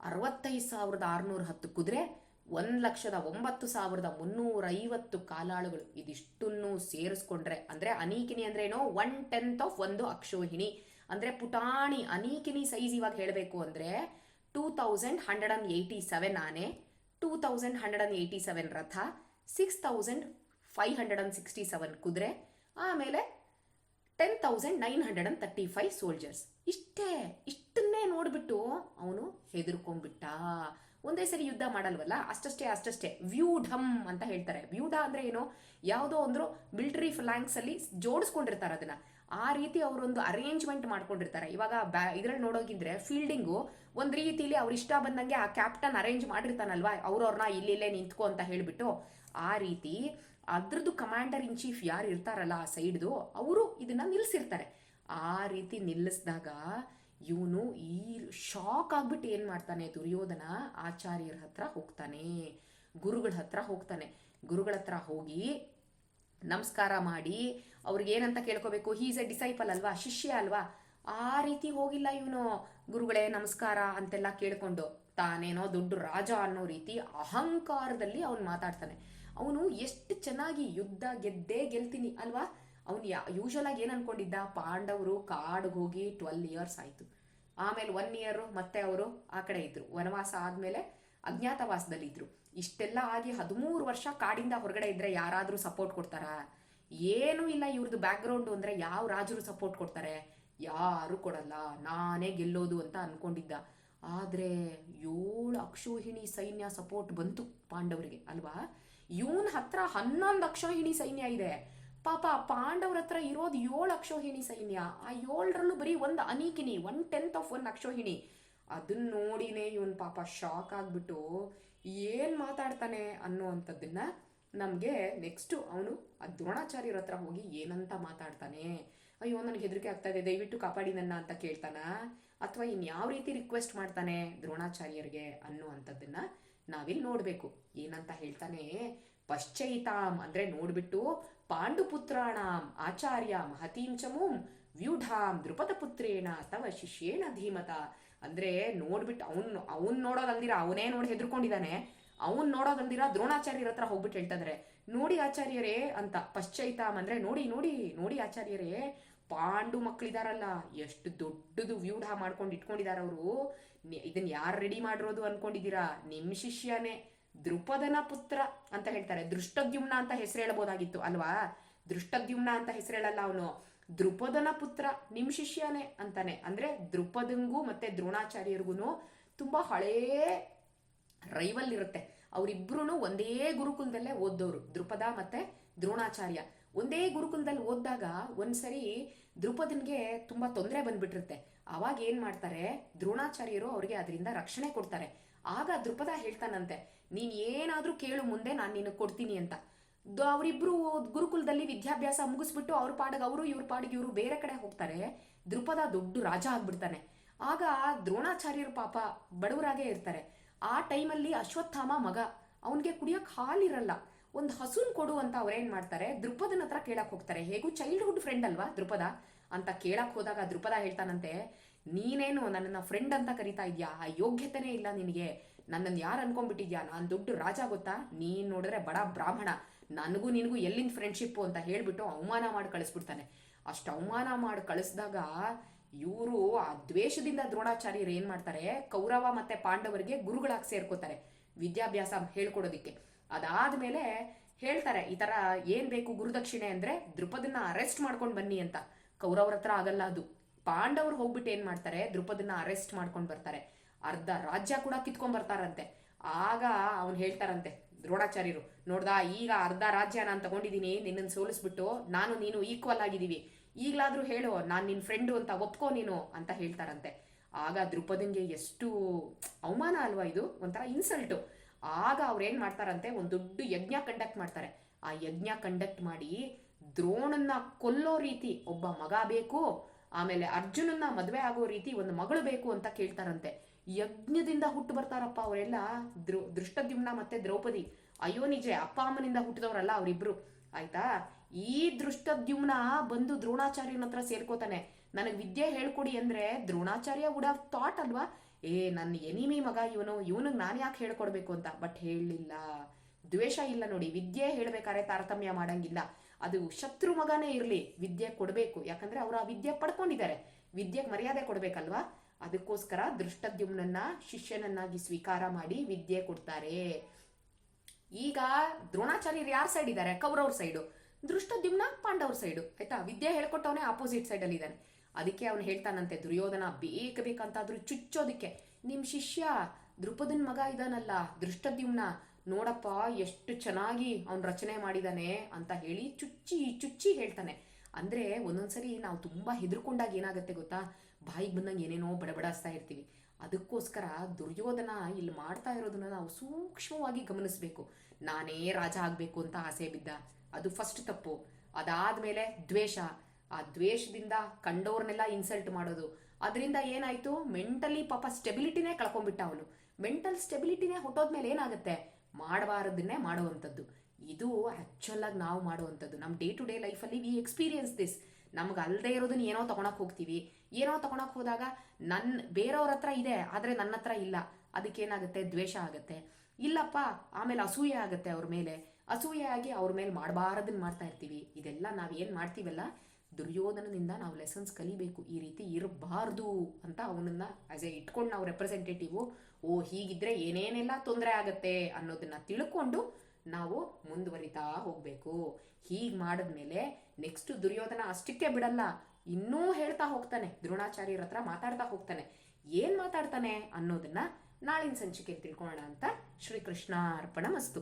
ಅರವತ್ತೈದು ಸಾವಿರದ ಆರುನೂರ ಹತ್ತು ಕುದುರೆ, ಒಂದು ಲಕ್ಷದ ಒಂಬತ್ತು ಸಾವಿರದ ಮುನ್ನೂರೈವತ್ತು ಕಾಲಾಳುಗಳು ಇದಿಷ್ಟನ್ನು ಸೇರಿಸ್ಕೊಂಡ್ರೆ, ಅಂದ್ರೆ ಅನೀಕಿನಿ ಅಂದ್ರೆ ಏನೋ ಒನ್ ಟೆಂತ್ ಆಫ್ ಒಂದು ಅಕ್ಷೋಹಿಣಿ. ಅಂದ್ರೆ ಪುಟಾಣಿ ಅನೀಕಿನಿ ಸೈಜ್ ಇವಾಗ ಹೇಳಬೇಕು ಅಂದ್ರೆ two thousand hundred and eighty seven ಆನೆ two thousand hundred and eighty seven ರಥ six thousand five hundred and sixty seven ಕುದುರೆ, ಆಮೇಲೆ ten thousand nine hundred and thirty five soldiers ಇಷ್ಟೇ, ಇಷ್ಟನ್ನೇ ನೋಡಿಬಿಟ್ಟು ಅವನು ಹೆದರ್ಕೊಂಡ್ಬಿಟ್ಟ. ಒಂದೇ ಸರಿ ಯುದ್ಧ ಮಾಡಲ್ವಲ್ಲ? ಅಷ್ಟಷ್ಟೇ ಅಷ್ಟಷ್ಟೇ. ವ್ಯೂಢಮ್ ಅಂತ ಹೇಳ್ತಾರೆ. ವ್ಯೂಢ ಅಂದ್ರೆ ಏನು? ಯಾವುದೋ ಅಂದ್ರೂ ಮಿಲಿಟರಿ ಫ್ಲಾಂಕ್ಸ್ ಅಲ್ಲಿ ಜೋಡಿಸ್ಕೊಂಡಿರ್ತಾರೆ ಅದನ್ನ. ಆ ರೀತಿ ಅವರೊಂದು ಅರೇಂಜ್ಮೆಂಟ್ ಮಾಡ್ಕೊಂಡಿರ್ತಾರೆ. ಇವಾಗ ಬ್ಯಾ, ಇದ್ರಲ್ಲಿ ನೋಡೋಗಿದ್ರೆ ಫೀಲ್ಡಿಂಗು ಒಂದು ರೀತಿಲಿ ಅವ್ರ ಇಷ್ಟ ಬಂದಂಗೆ ಆ ಕ್ಯಾಪ್ಟನ್ ಅರೇಂಜ್ ಮಾಡಿರ್ತಾನಲ್ವಾ? ಅವ್ರವ್ರನ್ನ ಇಲ್ಲಿಲ್ಲೇ ನಿಂತ್ಕೋ ಅಂತ ಹೇಳಿಬಿಟ್ಟು ಆ ರೀತಿ ಅದ್ರದ್ದು ಕಮಾಂಡರ್ ಇನ್ ಚೀಫ್ ಯಾರು ಇರ್ತಾರಲ್ಲ ಆ ಸೈಡ್ದು ಅವರು ಇದನ್ನ ನಿಲ್ಲಿಸಿರ್ತಾರೆ ಆ ರೀತಿ ನಿಲ್ಲಿಸಿದಾಗ ಇವನು ಈ ಶಾಕ್ ಆಗ್ಬಿಟ್ಟು ಏನು ಮಾಡ್ತಾನೆ? ದುರ್ಯೋಧನ ಆಚಾರ್ಯರ ಹತ್ರ ಹೋಗ್ತಾನೆ. ಗುರುಗಳ ಹತ್ರ ಹೋಗ್ತಾನೆ. ಗುರುಗಳ ಹತ್ರ ಹೋಗಿ ನಮಸ್ಕಾರ ಮಾಡಿ ಅವ್ರಿಗೆ ಏನಂತ ಕೇಳ್ಕೋಬೇಕು ಹೀಸ್ ಎ ಡಿಸೈಪಲ್ ಅಲ್ವಾ? ಶಿಷ್ಯ ಅಲ್ವಾ? ಆ ರೀತಿ ಹೋಗಿಲ್ಲ ಇವನು. ಗುರುಗಳೇ, ನಮಸ್ಕಾರ ಅಂತೆಲ್ಲ ಕೇಳ್ಕೊಂಡು ತಾನೇನೋ ದೊಡ್ಡ ರಾಜ ಅನ್ನೋ ರೀತಿ ಅಹಂಕಾರದಲ್ಲಿ ಅವನು ಮಾತಾಡ್ತಾನೆ. ಅವನು ಎಷ್ಟು ಚೆನ್ನಾಗಿ ಯುದ್ಧ ಗೆದ್ದೇ ಗೆಲ್ತೀನಿ ಅಲ್ವಾ? ಅವನು ಯಾ ಯೂಶಲ್ ಆಗಿ ಏನ್ ಅನ್ಕೊಂಡಿದ್ದ? ಪಾಂಡವರು ಕಾಡಿಗೆ ಹೋಗಿ ಟ್ವೆಲ್ ಇಯರ್ಸ್ ಆಯ್ತು. ಆಮೇಲೆ ಒನ್ ಇಯರ್ ಮತ್ತೆ ಅವರು ಆ ಕಡೆ ಇದ್ರು. ವನವಾಸ ಆದಮೇಲೆ ಅಜ್ಞಾತವಾಸದಲ್ಲಿ ಇದ್ರು ಇಷ್ಟೆಲ್ಲ ಆಗಿ ಹದಿಮೂರು ವರ್ಷ ಕಾಡಿಂದ ಹೊರಗಡೆ ಇದ್ರೆ ಯಾರಾದರೂ ಸಪೋರ್ಟ್ ಕೊಡ್ತಾರಾ? ಏನೂ ಇಲ್ಲ ಇವ್ರದ್ದು ಬ್ಯಾಕ್ಗ್ರೌಂಡ್ ಅಂದ್ರೆ ಯಾವ ರಾಜರು ಸಪೋರ್ಟ್ ಕೊಡ್ತಾರೆ? ಯಾರು ಕೊಡಲ್ಲ. ನಾನೇ ಗೆಲ್ಲೋದು ಅಂತ ಅನ್ಕೊಂಡಿದ್ದ. ಆದ್ರೆ ಏಳು ಅಕ್ಷೋಹಿಣಿ ಸೈನ್ಯ ಸಪೋರ್ಟ್ ಬಂತು ಪಾಂಡವರಿಗೆ, ಅಲ್ವಾ? ಇವನ್ ಹತ್ರ ಹನ್ನೊಂದು ಅಕ್ಷೋಹಿಣಿ ಸೈನ್ಯ ಇದೆ. ಪಾಪ ಪಾಂಡವ್ರ ಹತ್ರ ಇರೋದು ಏಳು ಅಕ್ಷೋಹಿಣಿ ಸೈನ್ಯ. ಆ ಏಳರಲ್ಲೂ ಬರೀ ಒಂದು ಅನೀಕಿನಿ ಒನ್ ಟೆಂತ್ ಆಫ್ ಒನ್ ಅಕ್ಷೋಹಿಣಿ. ಅದನ್ನ ನೋಡಿನೇ ಇವನ್ ಪಾಪ ಶಾಕ್ ಆಗ್ಬಿಟ್ಟು ಏನ್ ಮಾತಾಡ್ತಾನೆ ಅನ್ನೋ ಅಂಥದ್ದನ್ನ ನಮಗೆ ನೆಕ್ಸ್ಟು ಅವನು ಆ ದ್ರೋಣಾಚಾರ್ಯರ ಹತ್ರ ಹೋಗಿ ಏನಂತ ಮಾತಾಡ್ತಾನೆ? ಅಯ್ಯೋ, ನನಗೆ ಹೆದರಿಕೆ ಆಗ್ತಾ ಇದೆ. ದಯವಿಟ್ಟು ಕಾಪಾಡಿ ನನ್ನ ಅಂತ ಕೇಳ್ತಾನ? ಅಥವಾ ಇನ್ಯಾವ ರೀತಿ ರಿಕ್ವೆಸ್ಟ್ ಮಾಡ್ತಾನೆ ದ್ರೋಣಾಚಾರ್ಯರಿಗೆ ಅನ್ನೋ ಅಂಥದ್ದನ್ನ ನಾವಿಲ್ಲಿ ನೋಡಬೇಕು. ಏನಂತ ಹೇಳ್ತಾನೆ? ಪಶ್ಚೈತಾಮ್ ಅಂದ್ರೆ ನೋಡ್ಬಿಟ್ಟು ಪಾಂಡುಪುತ್ರಾಣಾಂ ಆಚಾರ್ಯ ಮಹತೀಂ ಚಮೂಂ ವ್ಯೂಢಾಂ ದೃಪದ ಪುತ್ರೇಣ ತವ ಶಿಷ್ಯೇಣ ಧೀಮತ. ಅಂದ್ರೆ ನೋಡ್ಬಿಟ್ಟು ಅವನ್ ಅವನ್ ನೋಡೋದಲ್ದಿರ? ಅವನೇ ನೋಡಿ ಹೆದರ್ಕೊಂಡಿದ್ದಾನೆ ಅವನ್ ನೋಡೋದಂದಿರ ದ್ರೋಣಾಚಾರ್ಯರ ಹತ್ರ ಹೋಗ್ಬಿಟ್ಟು ಹೇಳ್ತಾದ್ರೆ ನೋಡಿ ಆಚಾರ್ಯರೇ ಅಂತ ಪಶ್ಚೈತಾಮ್ ಅಂದ್ರೆ, ನೋಡಿ ನೋಡಿ ನೋಡಿ ಆಚಾರ್ಯರೇ, ಪಾಂಡು ಮಕ್ಕಳಿದಾರಲ್ಲ ಎಷ್ಟು ದೊಡ್ಡದು ವ್ಯೂಢ ಮಾಡ್ಕೊಂಡು ಇಟ್ಕೊಂಡಿದಾರ ಅವರು. ಇದನ್ನ ಯಾರು ರೆಡಿ ಮಾಡಿರೋದು ಅನ್ಕೊಂಡಿದ್ದೀರಾ ನಿಮ್ ಶಿಷ್ಯನೇ ದೃಪದನ ಪುತ್ರ ಅಂತ ಹೇಳ್ತಾರೆ. ದೃಷ್ಟದ್ಯುಮ್ನ ಅಂತ ಹೆಸರು ಹೇಳ್ಬೋದಾಗಿತ್ತು, ಅಲ್ವಾ? ದೃಷ್ಟದ್ಯುಮ್ನ ಅಂತ ಹೆಸರು ಹೇಳಲ್ಲ ಅವನು. ದೃಪದನ ಪುತ್ರ ನಿಮ್ ಶಿಷ್ಯನೇ ಅಂತಾನೆ. ಅಂದ್ರೆ ದೃಪದಂಗೂ ಮತ್ತೆ ದ್ರೋಣಾಚಾರ್ಯರಿಗೂ ತುಂಬಾ ಹಳೇ ರೈವಲ್ ಇರುತ್ತೆ. ಅವರಿಬ್ರು ಒಂದೇ ಗುರುಕುಲದಲ್ಲೇ ಓದ್ದವ್ರು ದೃಪದ ಮತ್ತೆ ದ್ರೋಣಾಚಾರ್ಯ. ಒಂದೇ ಗುರುಕುಲದಲ್ಲಿ ಓದಿದಾಗ ಒಂದ್ಸರಿ ದೃಪದನ್ಗೆ ತುಂಬಾ ತೊಂದರೆ ಬಂದ್ಬಿಟ್ಟಿರುತ್ತೆ. ಅವಾಗ ಏನ್ ಮಾಡ್ತಾರೆ? ದ್ರೋಣಾಚಾರ್ಯರು ಅವ್ರಿಗೆ ಅದರಿಂದ ರಕ್ಷಣೆ ಕೊಡ್ತಾರೆ. ಆಗ ದೃಪದ ಹೇಳ್ತಾನಂತೆ, ನೀನ್ ಏನಾದ್ರೂ ಕೇಳು ಮುಂದೆ, ನಾನು ನಿನಗೆ ಕೊಡ್ತೀನಿ ಅಂತ. ಅವರಿಬ್ರು ಗುರುಕುಲದಲ್ಲಿ ವಿದ್ಯಾಭ್ಯಾಸ ಮುಗಿಸ್ಬಿಟ್ಟು ಅವ್ರ ಪಾಡಿಗೆ ಅವರು, ಇವ್ರ ಪಾಡಿಗೆ ಇವರು ಬೇರೆ ಕಡೆ ಹೋಗ್ತಾರೆ. ದೃಪದ ದೊಡ್ಡ ರಾಜ ಆಗ್ಬಿಡ್ತಾನೆ. ಆಗ ದ್ರೋಣಾಚಾರ್ಯರು ಪಾಪ ಬಡವರಾಗೇ ಇರ್ತಾರೆ. ಆ ಟೈಮಲ್ಲಿ ಅಶ್ವತ್ಥಾಮ ಮಗ, ಅವನಿಗೆ ಕುಡಿಯೋಕೆ ಹಾಲಿರಲ್ಲ. ಒಂದು ಹಸುನ್ ಕೊಡು ಅಂತ ಅವ್ರೇನ್ ಮಾಡ್ತಾರೆ? ದೃಪದನ ಹತ್ರ ಕೇಳಕ್ ಹೋಗ್ತಾರೆ. ಹೇಗೂ ಚೈಲ್ಡ್ಹುಡ್ ಫ್ರೆಂಡ್ ಅಲ್ವಾ ದೃಪದ ಅಂತ ಕೇಳಕ್ ಹೋದಾಗ ದೃಪದ ಹೇಳ್ತಾನಂತೆ, ನೀನೇನು ನನ್ನನ್ನು ಫ್ರೆಂಡ್ ಅಂತ ಕರಿತಾ ಇದ್ಯಾ? ಆ ಯೋಗ್ಯತೆನೇ ಇಲ್ಲ ನಿನಗೆ. ನನ್ನನ್ನು ಯಾರು ಅನ್ಕೊಂಡ್ಬಿಟ್ಟಿದ್ಯಾ? ನಾನು ದೊಡ್ಡ ರಾಜ ಗೊತ್ತಾ? ನೀನು ನೋಡಿದ್ರೆ ಬಡ ಬ್ರಾಹ್ಮಣ. ನನಗೂ ನಿನಗೂ ಎಲ್ಲಿಂದ ಫ್ರೆಂಡ್ಶಿಪ್ಪು ಅಂತ ಹೇಳಿಬಿಟ್ಟು ಅವಮಾನ ಮಾಡಿ ಕಳಿಸ್ಬಿಡ್ತಾನೆ. ಅಷ್ಟು ಅವಮಾನ ಮಾಡಿ ಕಳಿಸ್ದಾಗ ಇವರು ಆ ದ್ವೇಷದಿಂದ ದ್ರೋಣಾಚಾರ್ಯರು ಏನ್ ಮಾಡ್ತಾರೆ? ಕೌರವ ಮತ್ತೆ ಪಾಂಡವರಿಗೆ ಗುರುಗಳಾಗಿ ಸೇರ್ಕೋತಾರೆ, ವಿದ್ಯಾಭ್ಯಾಸ ಹೇಳ್ಕೊಡೋದಿಕ್ಕೆ. ಅದಾದ್ಮೇಲೆ ಹೇಳ್ತಾರೆ, ಈ ತರ ಏನ್ ಬೇಕು ಗುರುದಕ್ಷಿಣೆ ಅಂದ್ರೆ ದೃಪದನ್ನ ಅರೆಸ್ಟ್ ಮಾಡ್ಕೊಂಡು ಬನ್ನಿ ಅಂತ. ಕೌರವ್ರ ಹತ್ರ ಆಗಲ್ಲ ಅದು. ಪಾಂಡವರು ಹೋಗ್ಬಿಟ್ಟು ಏನ್ ಮಾಡ್ತಾರೆ? ದೃಪದನ್ನ ಅರೆಸ್ಟ್ ಮಾಡ್ಕೊಂಡು ಬರ್ತಾರೆ. ಅರ್ಧ ರಾಜ್ಯ ಕೂಡ ಕಿತ್ಕೊಂಡ್ ಬರ್ತಾರಂತೆ. ಆಗ ಅವನ್ ಹೇಳ್ತಾರಂತೆ ದ್ರೋಣಾಚಾರ್ಯರು, ನೋಡ್ದಾ, ಈಗ ಅರ್ಧ ರಾಜ್ಯ ನಾನು ತಗೊಂಡಿದ್ದೀನಿ ನಿನ್ನನ್ನು ಸೋಲಿಸ್ಬಿಟ್ಟು ನಾನು, ನೀನು ಈಕ್ವಲ್ ಆಗಿದ್ದೀವಿ ಈಗ್ಲಾದ್ರೂ ಹೇಳು, ನಾನು ನಿನ್ನ ಫ್ರೆಂಡು ಅಂತ ಒಪ್ಕೋ ನೀನು ಅಂತ ಹೇಳ್ತಾರಂತೆ. ಆಗ ದೃಪದಂಗೆ ಎಷ್ಟು ಅವಮಾನ ಅಲ್ವಾ ಇದು? ಒಂಥರ ಇನ್ಸಲ್ಟು ಆಗ ಅವ್ರು ಏನ್ ಮಾಡ್ತಾರಂತೆ? ಒಂದು ದೊಡ್ಡ ಯಜ್ಞ ಕಂಡಕ್ಟ್ ಮಾಡ್ತಾರೆ. ಆ ಯಜ್ಞ ಕಂಡಕ್ಟ್ ಮಾಡಿ ದ್ರೋಣನ್ನ ಕೊಲ್ಲೋ ರೀತಿ ಒಬ್ಬ ಮಗ ಬೇಕು, ಆಮೇಲೆ ಅರ್ಜುನನ್ನ ಮದುವೆ ಆಗೋ ರೀತಿ ಒಂದು ಮಗಳು ಬೇಕು ಅಂತ ಕೇಳ್ತಾರಂತೆ. ಯಜ್ಞದಿಂದ ಹುಟ್ಟು ಬರ್ತಾರಪ್ಪ ಅವರೆಲ್ಲ. ದೃ ದೃಷ್ಟದ್ಯುಮ್ನ ಮತ್ತೆ ದ್ರೌಪದಿ. ಅಯ್ಯೋ ನಿಜ, ಅಪ್ಪ ಅಮ್ಮನಿಂದ ಹುಟ್ಟಿದವರಲ್ಲ ಅವರಿಬ್ರು. ಆಯ್ತಾ? ಈ ದೃಷ್ಟದ್ಯುಮ್ನ ಬಂದು ದ್ರೋಣಾಚಾರ್ಯನ ಹತ್ರ ಸೇರ್ಕೋತಾನೆ. ನನಗೆ ವಿದ್ಯೆ ಹೇಳ್ಕೊಡಿ ಅಂದ್ರೆ ದ್ರೋಣಾಚಾರ್ಯ ವುಡ್ ಹಾವ್ ಥಾಟ್ ಅಲ್ವಾ? ಏ ನನ್ನ ಎನಿಮಿ ಮಗ ಇವನು, ಇವನಿಗೆ ನಾನು ಯಾಕೆ ಹೇಳ್ಕೊಡ್ಬೇಕು ಅಂತ? ಬಟ್ ಹೇಳಲಿಲ್ಲ. ದ್ವೇಷ ಇಲ್ಲ ನೋಡಿ, ವಿದ್ಯೆ ಹೇಳ್ಬೇಕಾದ್ರೆ ತಾರತಮ್ಯ ಮಾಡಂಗಿಲ್ಲ. ಅದು ಶತ್ರು ಮಗನೇ ಇರಲಿ, ವಿದ್ಯೆ ಕೊಡಬೇಕು. ಯಾಕಂದ್ರೆ ಅವರು ಆ ವಿದ್ಯೆ ಪಡ್ಕೊಂಡಿದ್ದಾರೆ. ವಿದ್ಯೆಗೆ ಮರ್ಯಾದೆ ಕೊಡ್ಬೇಕಲ್ವಾ? ಅದಕ್ಕೋಸ್ಕರ ದೃಷ್ಟದ್ಯುಮ್ನನ್ನ, ಶಿಷ್ಯನನ್ನಾಗಿ ಸ್ವೀಕಾರ ಮಾಡಿ ವಿದ್ಯೆ ಕೊಡ್ತಾರೆ. ಈಗ ದ್ರೋಣಾಚಾರ್ಯರು ಯಾರ ಸೈಡ್ ಇದ್ದಾರೆ? ಕೌರವ್ರ ಸೈಡು ದೃಷ್ಟದ್ಯುಮ್ನ ಪಾಂಡವ್ರ ಸೈಡು, ಆಯ್ತಾ? ವಿದ್ಯೆ ಹೇಳ್ಕೊಟ್ಟವನೇ ಆಪೋಸಿಟ್ ಸೈಡಲ್ಲಿ ಇದ್ದಾನೆ ಅದಕ್ಕೆ ಅವನು ಹೇಳ್ತಾನಂತೆ, ದುರ್ಯೋಧನ ಬೇಕ ಬೇಕಂತಾದ್ರೂ ಚುಚ್ಚೋದಕ್ಕೆ. ನಿಮ್ ಶಿಷ್ಯ ದೃಪದನ್ ಮಗ ಇದಾನಲ್ಲ, ದೃಷ್ಟದ್ಯುಮ್ನ ನೋಡಪ್ಪ, ಎಷ್ಟು ಚೆನ್ನಾಗಿ ಅವನ್ ರಚನೆ ಮಾಡಿದಾನೆ ಅಂತ ಹೇಳಿ ಚುಚ್ಚಿ ಚುಚ್ಚಿ ಹೇಳ್ತಾನೆ. ಅಂದ್ರೆ ಒಂದೊಂದ್ಸರಿ ನಾವು ತುಂಬಾ ಹೆದರ್ಕೊಂಡಾಗ ಏನಾಗುತ್ತೆ ಗೊತ್ತಾ? ಬಾಯಿಗೆ ಬಂದಂಗೆ ಏನೇನೋ ಬಡಬಡಾಸ್ತಾ ಇರ್ತೀವಿ. ಅದಕ್ಕೋಸ್ಕರ ದುರ್ಯೋಧನ ಇಲ್ಲಿ ಮಾಡ್ತಾ ಇರೋದನ್ನ ನಾವು ಸೂಕ್ಷ್ಮವಾಗಿ ಗಮನಿಸಬೇಕು. ನಾನೇ ರಾಜ ಆಗ್ಬೇಕು ಅಂತ ಆಸೆ ಬಿದ್ದ. ಅದು ಫಸ್ಟ್ ತಪ್ಪು. ಅದಾದ ಮೇಲೆ ದ್ವೇಷ. ಆ ದ್ವೇಷದಿಂದ ಕಂಡವ್ರನ್ನೆಲ್ಲ ಇನ್ಸಲ್ಟ್ ಮಾಡೋದು. ಅದರಿಂದ ಏನಾಯ್ತು? ಮೆಂಟಲಿ ಪಾಪ ಸ್ಟೆಬಿಲಿಟಿನೇ ಕಳ್ಕೊಂಡ್ಬಿಟ್ಟ ಅವನು. ಮೆಂಟಲ್ ಸ್ಟೆಬಿಲಿಟಿನೇ ಹೊಟ್ಟೋದ್ಮೇಲೆ ಏನಾಗುತ್ತೆ? ಮಾಡಬಾರದನ್ನೇ ಮಾಡುವಂಥದ್ದು. ಇದು ಆ್ಯಕ್ಚುಲ್ ಆಗಿ ನಾವು ಮಾಡುವಂಥದ್ದು. ನಮ್ಮ ಡೇ ಟು ಡೇ ಲೈಫಲ್ಲಿ ವಿ ಎಕ್ಸ್ಪೀರಿಯನ್ಸ್ ದಿಸ್ ನಮ್ಗೆ ಅಲ್ಲದೆ ಇರೋದನ್ನ ಏನೋ ತಗೊಳಕ್ ಹೋಗ್ತೀವಿ. ಏನೋ ತಗೊಳಕ್ ಹೋದಾಗ ನನ್ನ ಬೇರೆಯವ್ರ ಹತ್ರ ಇದೆ, ಆದರೆ ನನ್ನ ಹತ್ರ ಇಲ್ಲ. ಅದಕ್ಕೇನಾಗುತ್ತೆ? ದ್ವೇಷ ಆಗುತ್ತೆ. ಇಲ್ಲಪ್ಪ, ಆಮೇಲೆ ಅಸೂಯೆ ಆಗುತ್ತೆ ಅವ್ರ ಮೇಲೆ. ಅಸೂಯೆ ಆಗಿ ಅವ್ರ ಮೇಲೆ ಮಾಡಬಾರದನ್ನ ಮಾಡ್ತಾ ಇರ್ತೀವಿ. ಇದೆಲ್ಲ ನಾವು ಏನು ಮಾಡ್ತೀವಲ್ಲ ದುರ್ಯೋಧನದಿಂದ ನಾವು ಲೆಸನ್ಸ್ ಕಲಿಬೇಕು. ಈ ರೀತಿ ಇರಬಾರ್ದು ಅಂತ ಅವನನ್ನ ಆಸ್ ಎ ಇಟ್ಕೊಂಡು ನಾವು ರೆಪ್ರೆಸೆಂಟೇಟಿವ್ ಓ, ಹೀಗಿದ್ರೆ ಏನೇನೆಲ್ಲ ತೊಂದರೆ ಆಗತ್ತೆ ಅನ್ನೋದನ್ನ ತಿಳ್ಕೊಂಡು ನಾವು ಮುಂದುವರಿತಾ ಹೋಗಬೇಕು. ಹೀಗೆ ಮಾಡಿದ್ಮೇಲೆ ನೆಕ್ಸ್ಟ್ ದುರ್ಯೋಧನ ಅಷ್ಟಕ್ಕೆ ಬಿಡಲ್ಲ, ಇನ್ನೂ ಹೇಳ್ತಾ ಹೋಗ್ತಾನೆ. ದ್ರೋಣಾಚಾರ್ಯರ ಹತ್ರ ಮಾತಾಡ್ತಾ ಹೋಗ್ತಾನೆ. ಏನ್ ಮಾತಾಡ್ತಾನೆ ಅನ್ನೋದನ್ನ ನಾಳಿನ ಸಂಚಿಕೆ ತಿಳ್ಕೊಳ್ಳೋಣ ಅಂತ ಶ್ರೀಕೃಷ್ಣ ಅರ್ಪಣ ಮಸ್ತು